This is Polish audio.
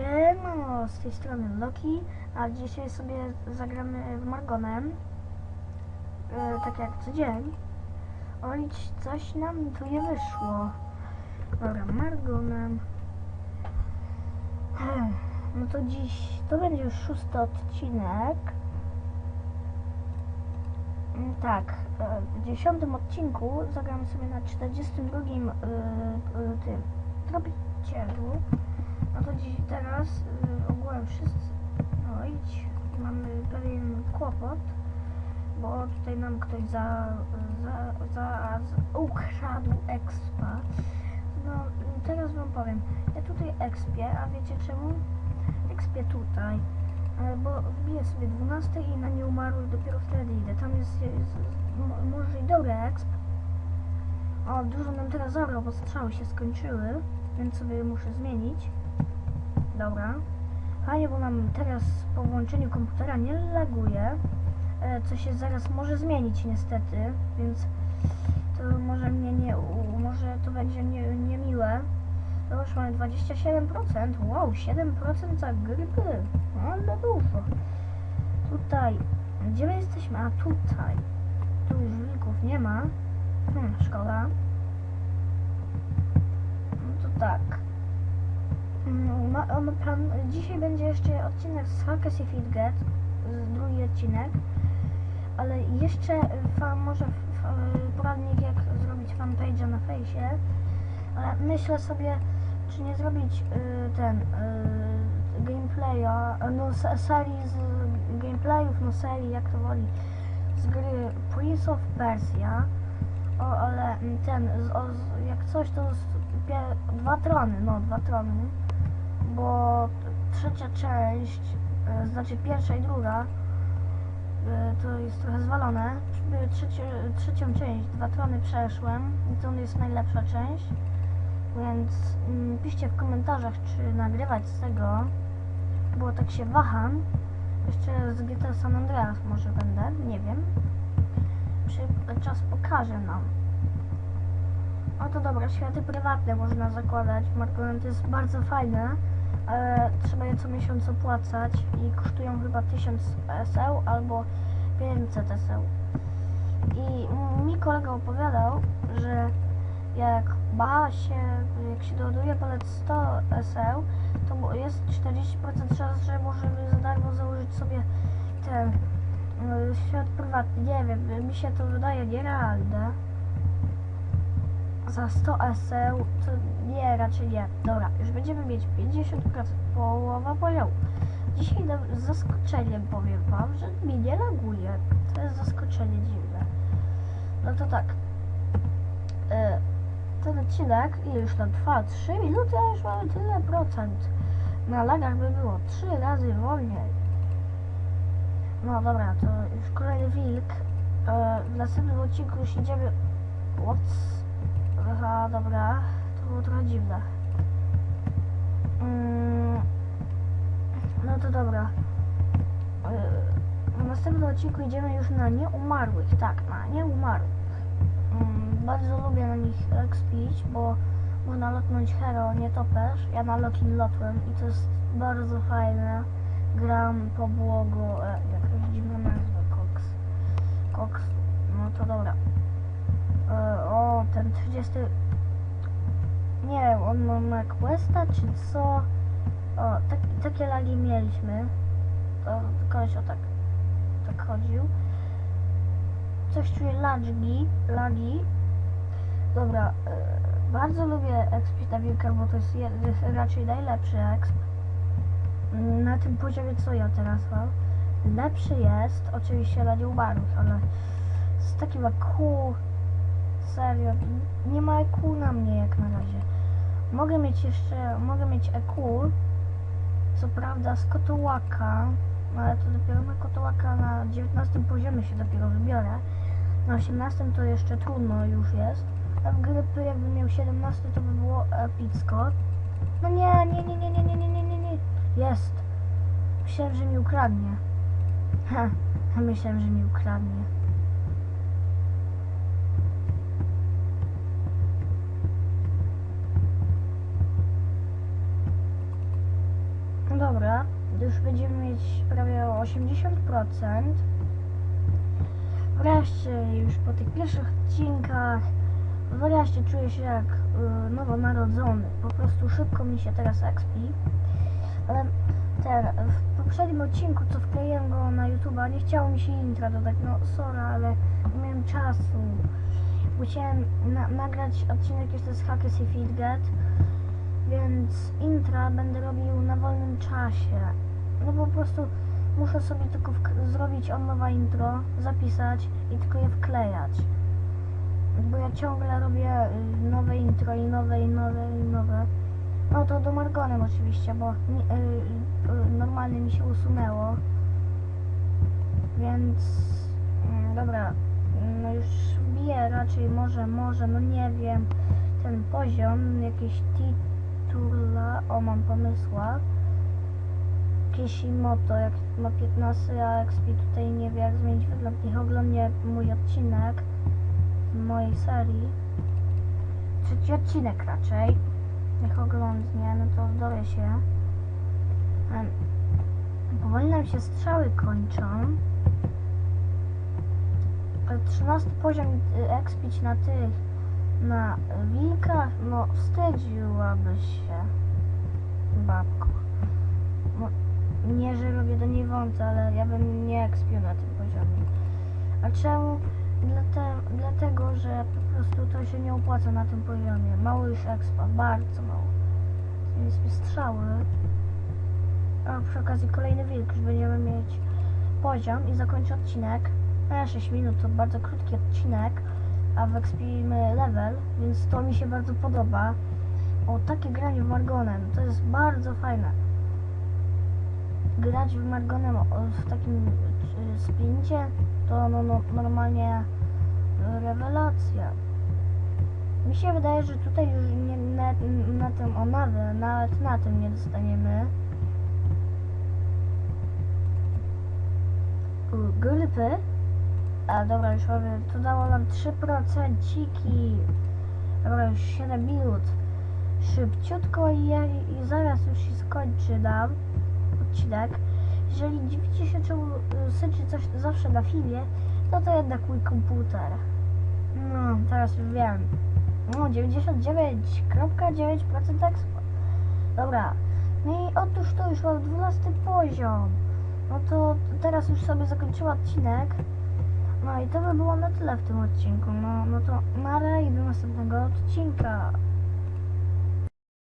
Siemano, z tej strony Loki, a dzisiaj sobie zagramy Margonem, e, tak jak co dzień. Oj, coś nam tu nie wyszło. Dobra, Margonem. Hmm, No to dziś, to będzie już szósty odcinek. Mm, Tak, e, w dziesiątym odcinku zagramy sobie na 42 y, y, tym tropicielu. No to dziś teraz y, ogółem wszyscy. No idź, mamy pewien kłopot, bo tutaj nam ktoś za, za, za, za ukradł expa. No teraz wam powiem, ja tutaj expię, a wiecie czemu? Expię tutaj. e, Bo wbiję sobie 12 i na nieumarłych dopiero wtedy idę. Tam jest, jest może i dobry exp. O, dużo nam teraz zabrał, bo strzały się skończyły, więc sobie muszę zmienić. Dobra. Fajnie, bo nam teraz po włączeniu komputera nie laguje, e, co się zaraz może zmienić niestety, więc to może mnie nie, może to będzie nie, niemiłe. To już mamy 27%, wow, 7% za grypy, ale dużo. Tutaj, gdzie my jesteśmy? A tutaj, tu już wilków nie ma, hmm, szkoda. No to tak. Ma, dzisiaj będzie jeszcze odcinek z Hackers i Fitget, drugi odcinek, ale jeszcze fan, może poradnik jak zrobić fanpage'a na fejsie, ale myślę sobie, czy nie zrobić y, ten y, gameplaya, no se- serii z gameplayów, no serii jak to woli, z gry Prince of Persia, o, ale ten, z, o, z, jak coś to z, pie, dwa trony, no dwa trony, trzecia część, e, znaczy pierwsza i druga, e, to jest trochę zwalone. E, Trzecie, trzecią część, dwa trony przeszłem i to jest najlepsza część, więc mm, piszcie w komentarzach, czy nagrywać z tego, bo tak się waham. Jeszcze z GTA San Andreas może będę, nie wiem. Czy czas pokaże nam. O to dobra, światy prywatne można zakładać. Markonem to jest bardzo fajne, ale trzeba je co miesiąc opłacać i kosztują chyba 1000 SEł albo 500 SEł. I mi kolega opowiadał, że jak ma się, jak się doładuje palet 100 SEł, to jest 40% szans, że możemy za darmo założyć sobie ten y, świat prywatny. Nie wiem, mi się to wydaje nierealne za 100 SEł, to nie, raczej nie. Dobra, już będziemy mieć 50%, połowa poziomu. Dzisiaj z zaskoczeniem powiem wam, że mi nie laguje. To jest zaskoczenie dziwne. No to tak. E, ten odcinek, ile już tam trwa? 3 minuty, a już mamy tyle procent. Na lagach by było 3 razy wolniej. No dobra, to już kolejny wilk. E, w następnym odcinku już idziemy... What? Aha, dobra. To było trochę dziwne. Mm, no to dobra. Yy, W następnym odcinku idziemy już na nieumarłych. Tak, na nieumarłych. Mm, Bardzo lubię na nich ekspić, bo można lotnąć hero, nie topesz. Ja na Lokin lotłem i to jest bardzo fajne. Gram po błogu, e, jakaś dziwna nazwa, Cox. Cox, no to dobra. E, o, ten 30. Nie wiem, on ma- ma questa czy co? O, tak, takie lagi mieliśmy. To koleś o tak, tak chodził. Coś czuję lagi, lagi. Dobra, e, bardzo lubię exp na wilkach, bo to jest, je- jest raczej najlepszy exp. Na tym poziomie co ja teraz mam. Lepszy jest oczywiście dla nieumarłych, ale z takim EQ serio, nie ma EQ na mnie jak na razie. Mogę mieć jeszcze, mogę mieć EQ, co prawda z kotołaka, no ale to dopiero na kotołaka na 19 poziomie się dopiero wybiorę. Na 18 to jeszcze trudno już jest. A w grypy jakbym miał 17 to by było epicko. No nie, nie, nie, nie, nie, nie, nie, nie, nie, nie. Jest. Myślałem, że mi ukradnie. Ha, myślałem, że mi ukradnie. Dobra, już będziemy mieć prawie o 80%. Wreszcie już po tych pierwszych odcinkach wreszcie czuję się jak y, nowonarodzony. Po prostu szybko mi się teraz expi. Ale ten, w poprzednim odcinku, co wkleiłem go na YouTube'a, nie chciało mi się intra dodać. No sorry, ale nie miałem czasu. Musiałem na nagrać odcinek jeszcze z Hackers i Feedget, więc intra będę robił na wolnym czasie. No po prostu muszę sobie tylko zrobić on nowa intro, zapisać i tylko je wklejać. Bo ja ciągle robię y, nowe intro i nowe i nowe i nowe. No to do Margonem oczywiście, bo y, y, normalnie mi się usunęło. Więc mm, dobra, no już wbiję raczej może, może, no nie wiem, ten poziom, jakieś o mam pomysła. Kishimoto, jak ma 15, a XP tutaj nie wie jak zmienić wygląd, niech oglądnie mój odcinek mojej serii. Trzeci odcinek raczej. Niech oglądnie, no to zdoję się. Em, Powoli nam się strzały kończą. Ale 13 poziom y, expić na tych, na wilkach, no wstydziłabyś się, babko. No, nie, że robię do niej wątę, ale ja bym nie expił na tym poziomie. A czemu? Dlate, dlatego, że po prostu to się nie opłaca na tym poziomie. Mało już expa, bardzo mało. Więc mi strzały. A przy okazji kolejny wilk, już będziemy mieć poziom i zakończę odcinek. Na 6 minut to bardzo krótki odcinek, a wyekspimy level, więc to mi się bardzo podoba. O, takie granie w Margonem, to jest bardzo fajne. Grać w Margonem w takim y, sprincie to no, no, normalnie y, rewelacja. Mi się wydaje, że tutaj już nie, na, na tym o nawę, nawet na tym nie dostaniemy. Grypy. A dobra, już mamy, to dało nam 3% ciki. Dobra, już 7 minut. Szybciutko i, i zaraz już się skończy nam odcinek. Jeżeli dziwicie się, czemu y, syczy coś zawsze na filmie, no to jednak mój komputer. No, teraz już wiem. No, 99,9% expo. Dobra. No i otóż to już mam 12 poziom. No to teraz już sobie zakończyła odcinek. No i to by było na tyle w tym odcinku. No, no to na do następnego odcinka.